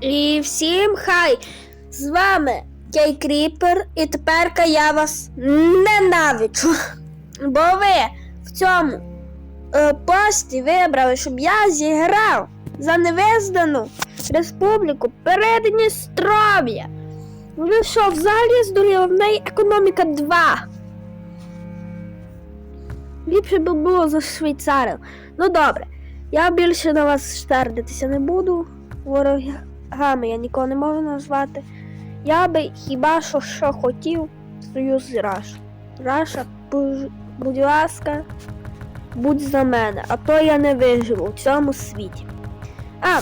І всім хай! З вами Кей Кріпер, і тепер я вас ненавиджу. Бо ви в цьому е, пості вибрали, щоб я зіграв за невизнану республіку Передністров'я. Ви що, взагалі здуріли? В неї економіка 2. Ліпше би було за Швейцарів. Ну добре, я більше на вас штардитися не буду. Ворогами я нікого не можу назвати. Я би хіба що що хотів союз Раша. Раша, будь- ласка, будь за мене, а то я не виживу у цьому світі. А,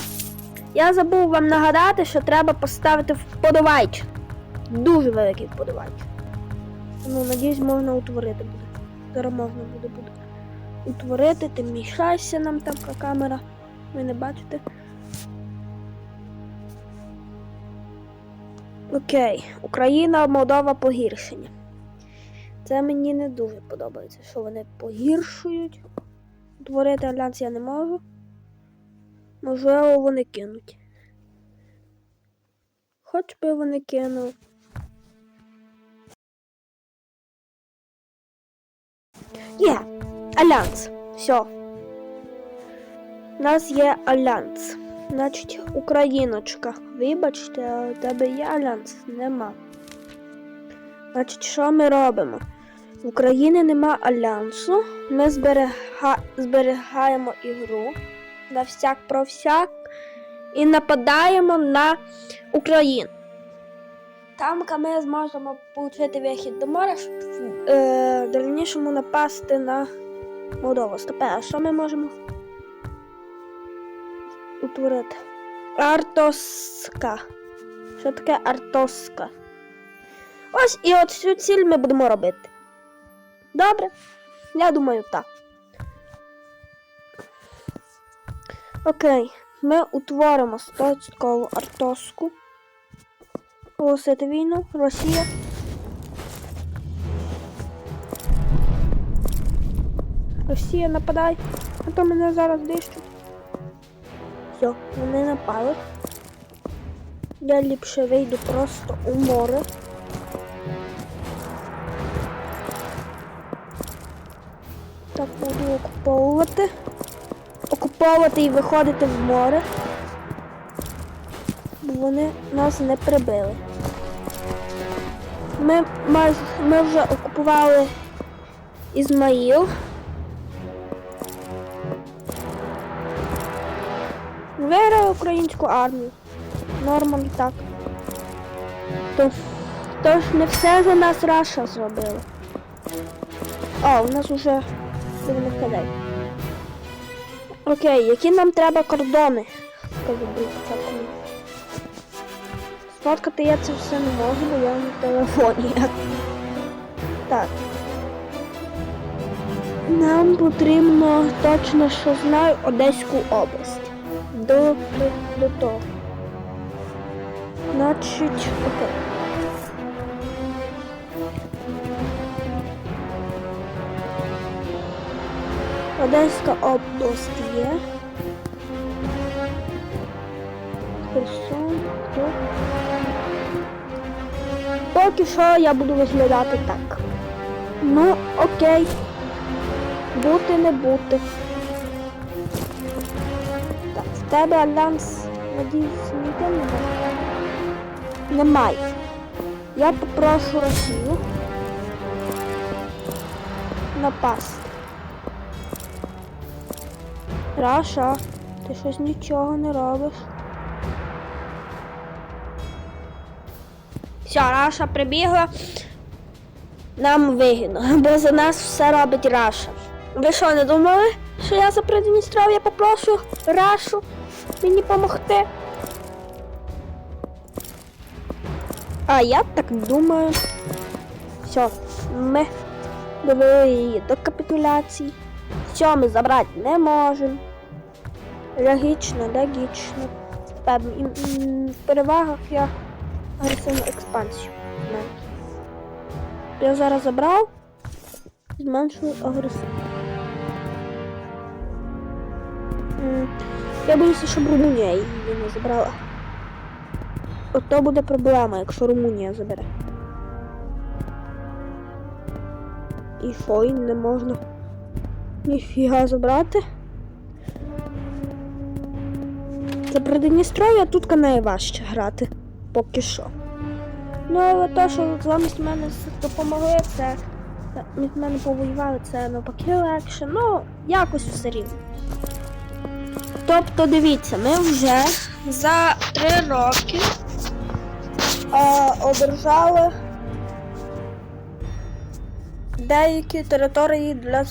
я забув вам нагадати, що треба поставити вподобайчик. Дуже великий вподобайчик. Ну, надіюсь, можна утворити буде. Зараз можна буде буде утворити, ти мішайся нам там камера. Ви не бачите. Окей, Україна, Молдова погіршення. Це мені не дуже подобається, що вони погіршують. Утворити альянс я не можу. Можливо, вони кинуть. Хоч би вони кинули. Є, альянс. Все. У нас є альянс. Значить, Україночка. Вибачте, а у тебе є альянс? Нема. Значить, що ми робимо? В Україні нема альянсу. Ми зберега... зберігаємо ігру на всяк про всяк і нападаємо на Україну. Там ми зможемо отримати вихід до моря, щоб е, в дальнішому напасти на Молдову. Стопе, а що ми можемо утворити? Артоска. Що таке артоска? Ось і от цю ціль ми будемо робити. Добре? Я думаю, так. Окей, ми утворимо 100% артоску. Оголосити війну, Росія. Росія нападай, а то мене зараз дищуть. Все, вони напали. Я ліпше вийду просто у море. Так буду окуповувати. Окуповувати і виходити в море. Бо вони нас не прибили. Ми, майже, ми вже окупували Ізмаїл. Виграли українську армію. Нормально так. То, тож не все за нас Раша зробила. А, у нас уже 90 Окей, які нам треба кордони? Сфоткати я це все не можу, бо я на телефоні. Так. Нам потрібно точно, що знаю, Одеську область. До, до, до того. Значить, окей. Одеська область є. Херсон. тут. Поки що я буду виглядати так. Ну, окей. Бути не бути. Тебе альянс, надіюсь, ніде немає. Немає. Я попрошу Росію напасти. Раша, ти щось нічого не робиш. Все, Раша прибігла. Нам вигідно, бо за нас все робить Раша. Ви що, не думали, що я за Придністров'я попрошу Рашу мені допомогти? А я так думаю. Все, ми довели її до капітуляції. Що ми забрати не можемо. Логічно, логічно. В перевагах я агресивну експансію. Я зараз забрав, зменшую агресивну. Я боюся, щоб Румунія її не забрала. ото буде проблема, якщо Румунія забере. І що, і не можна ніфіга забрати. За Придністров'я тут найважче грати. Поки що. Ну, але те, що замість мене допомогли, це від мене повоювали, це навпаки легше. Ну, якось все рівно. Тобто, дивіться, ми вже за три роки е, одержали деякі території для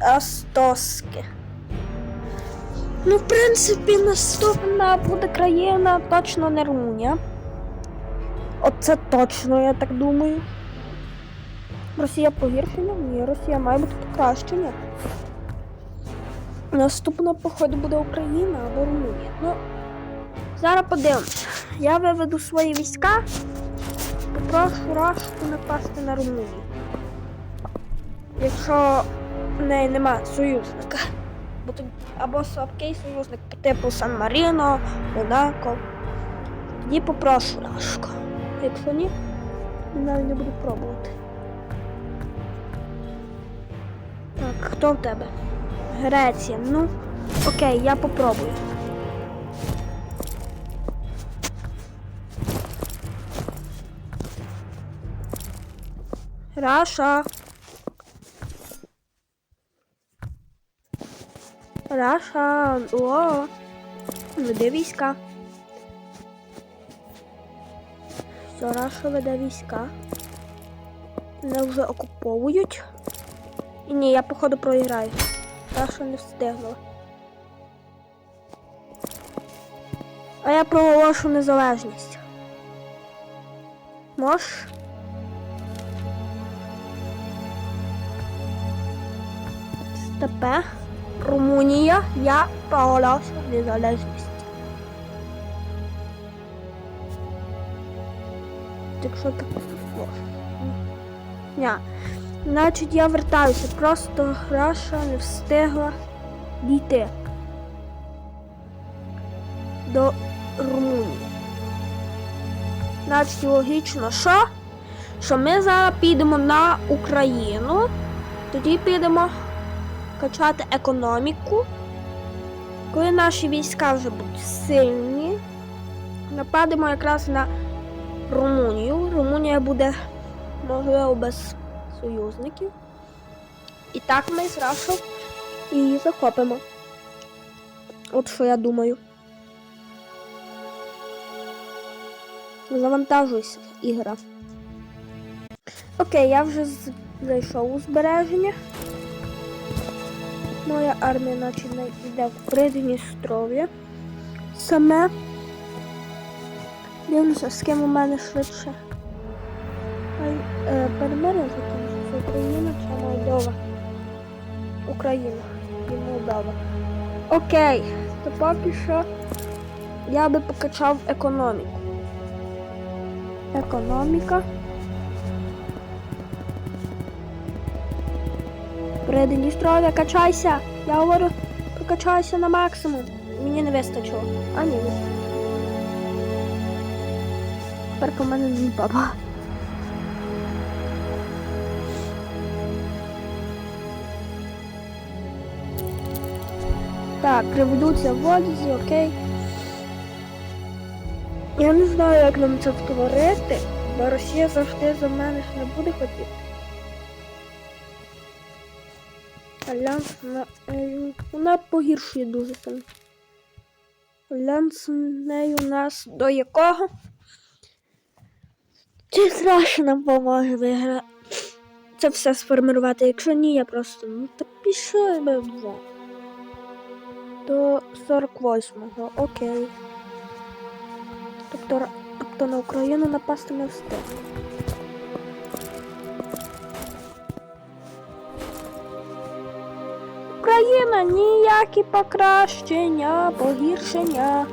Астоски. Ну, в принципі, наступна буде країна точно не Румунія. Оце точно, я так думаю. Росія погіршення? Ні, Росія має бути покращення. Наступна, походу, буде Україна або Румунія. Ну, зараз подивимося. Я виведу свої війська, попрошу Рашку напасти на Румунію. Якщо в неї нема союзника. Або слабкий союзник по типу Сан Маріно, Монако. Тоді попрошу Рашку. Якщо ні, навіть не буду пробувати. Так, хто в тебе? Греція. Ну, окей, я попробую. Раша. Раша. О. Веде війська. Все, Раша веде війська. Мене вже окуповують. І ні, я походу проіграю. Раша не встигла. А я проголошу незалежність. Мож? Тепер Румунія, я проголошу незалежність. Так що так можна. Ня. Значить, я вертаюся. Просто Раша не встигла дійти до Румунії. Значить, логічно, що? Що ми зараз підемо на Україну, тоді підемо качати економіку. Коли наші війська вже будуть сильні, нападемо якраз на Румунію. Румунія буде, можливо, без союзників. І так ми зразу її захопимо. От що я думаю. Завантажуйся, ігра. Окей, я вже зайшов у збереження. Моя армія наче не йде в Придністров'я. Саме. Дивлюся, з ким у мене швидше. Хай е, закінчиться Україна чи Молдова? Україна і Молдова. Окей, то поки що я би покачав економіку. Економіка. Придністров'я, качайся! Я говорю, прокачайся на максимум. Мені не вистачило. А ні. Тепер у мене баба. Так, революція в Одязі, окей. Я не знаю, як нам це втворити, бо Росія завжди за мене ж не буде хотіти. Альянс на нею. Вона погіршує дуже сильно. Альянс нею нас до якого? Чи страшно нам поможе виграти? Це все сформувати. Якщо ні, я просто ну та пішов би вже. До 48-го, окей. Тобто, тобто на Україну напасти не встиг. Україна ніякі покращення, погіршення.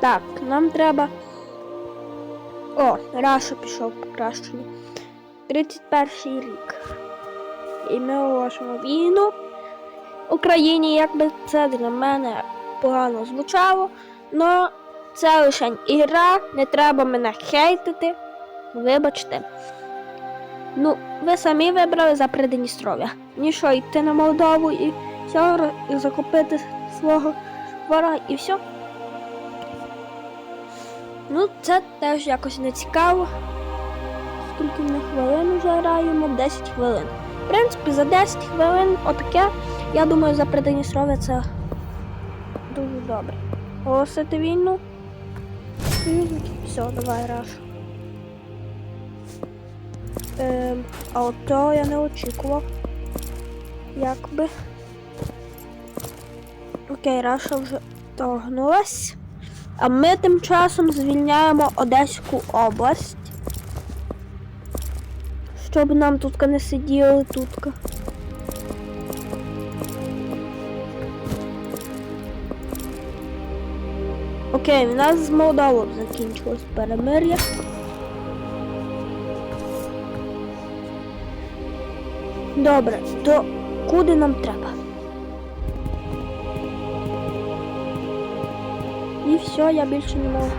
Так, нам треба. О, Раша пішов покращення. 31 рік. І ми оголошуємо війну. Україні, якби це для мене погано звучало, але це лише ігра, не треба мене хейтити. Вибачте. Ну, ви самі вибрали за Придністров'я. Нічого, йти на Молдову і все, і закупити свого ворога і все. Ну, це теж якось не цікаво. Скільки ми хвилин вже граємо? 10 хвилин. В принципі, за 10 хвилин отаке, я думаю, за Придністров'я це дуже добре. Оголосити війну. Все, давай раш. Ем, а от того я не очікував. Якби. Окей, Раша вже торгнулась. А ми тим часом звільняємо Одеську область. Щоб нам тут не сиділи тут. Окей, в нас з Молдовою закінчилось перемир'я. Добре, то куди нам треба? І все, я більше не можу.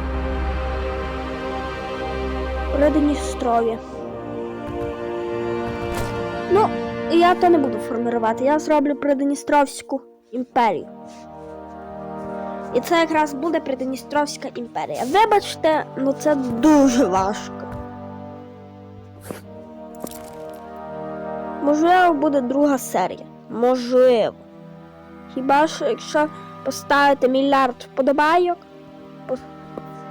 Придністров'я. Ну, я то не буду формувати, я зроблю Придністровську імперію. І це якраз буде Придністровська імперія. Вибачте, ну це дуже важко. Можливо, буде друга серія. Можливо. Хіба що якщо поставити мільярд вподобайок,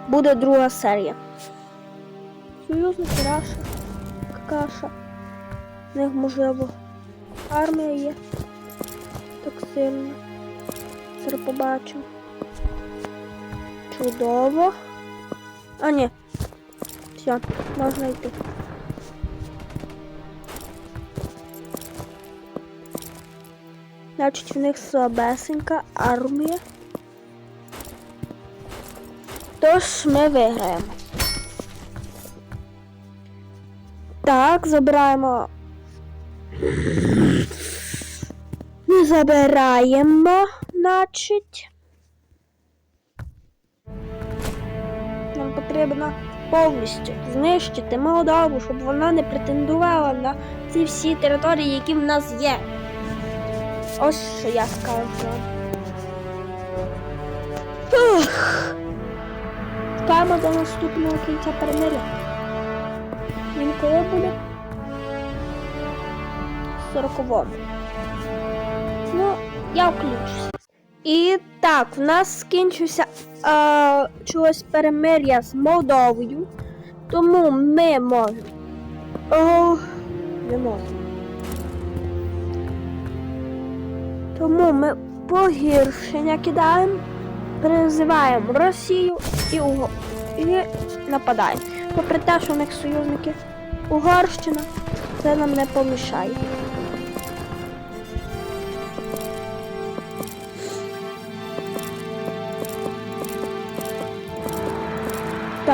буде друга серія. Союзники Раша, Какаша. В них можливо армія є. Так сильно. Зараз побачимо. Чудово. А, ні. Все, можна йти. Значить, в них слабесенька армія. Тож ми виграємо. Так, забираємо. Не забираємо, значить. Нам потрібно повністю знищити Молдову, щоб вона не претендувала на ці всі території, які в нас є. Ось що я скажу. Фух. Чекаємо до наступного кінця перемир'я. Він коли буде? 40 Ну, я включуся. І так, в нас скінчився е, чогось перемир'я з Молдовою. Тому ми можемо. Не можемо. Тому ми погіршення кидаємо, призиваємо Росію і, Уго... і нападаємо. Попри те, що у них союзники Угорщина, це нам не помішає.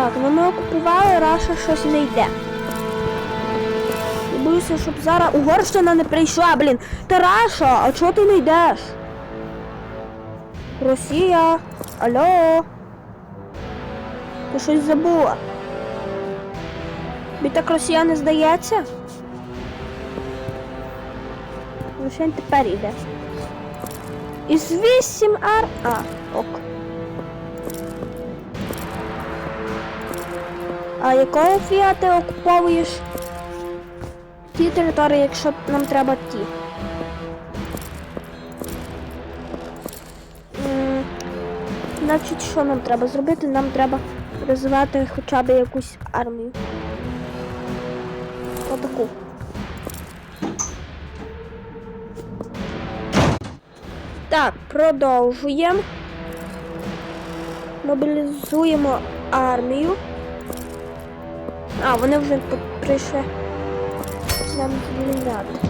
Так, ну ми окупували, Раша щось не йде. Я боюся, щоб зараз Угорщина не прийшла, блін. Тараша, а чого ти не йдеш? Росія, алло. Ти щось забула. Тобі так Росія не здається? Лише тепер йде. Із 8 ар. А, ок. А якого фіга ти окуповуєш ті території, якщо нам треба ті? Значить, що нам треба зробити? Нам треба розвивати хоча б якусь армію. Отаку. Так, продовжуємо. Мобілізуємо армію. А, вони вже прийшли нам звільняти.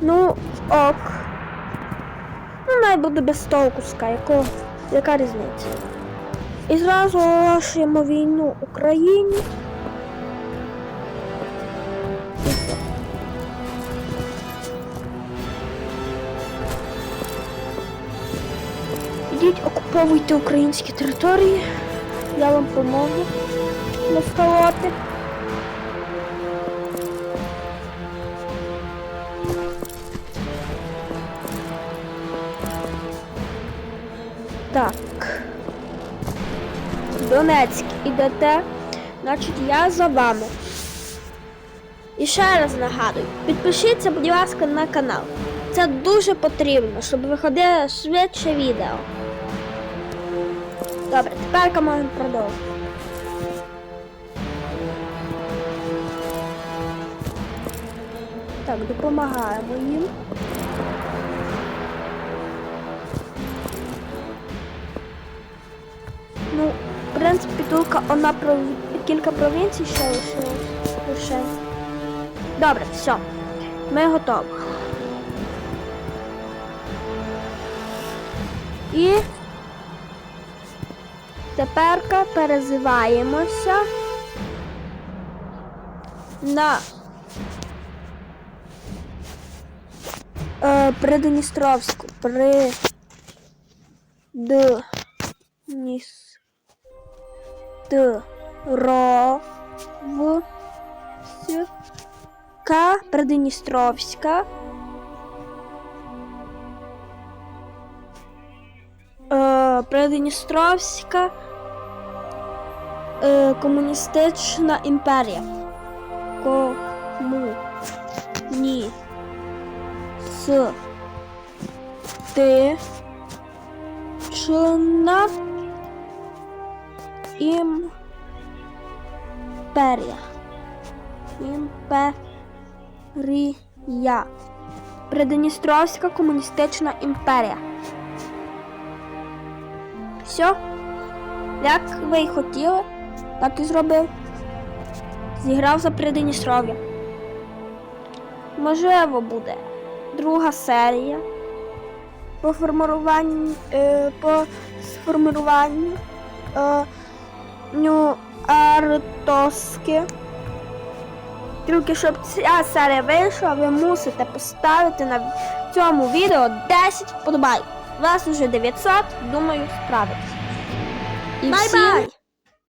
Ну, ок. Ну, най буде без толкуска, якого, яка різниця? І зразу оголошуємо війну Україні. Ідіть, окуповуйте українські території. Я вам поможу наскалати. Так. Донецьк ідете, значить я за вами. І ще раз нагадую, підпишіться, будь ласка, на канал. Це дуже потрібно, щоб виходило швидше відео. Добре, тепер можемо продовжити. Так, допомагаємо їм. Ну, в принципі, тільки одна пров... кілька провінцій ще. Лише. Добре, все. Ми готові. І теперка перезиваємося на Придністровську. При Д Ніс Т Ро В К Придністровська. Е, Придністровська е, комуністична імперія. Кому с ти чна імперія. Імперія. Придністровська комуністична імперія. Все. Як ви й хотіли, так і зробив. Зіграв за Придністров'я. Можливо, буде друга серія по формуванню е, по сформуванню е, Нюартоски. Тільки щоб ця серія вийшла, ви мусите поставити на цьому відео 10 вподобайок. Вас уже 900, думаю, справитесь. І Бай-бай!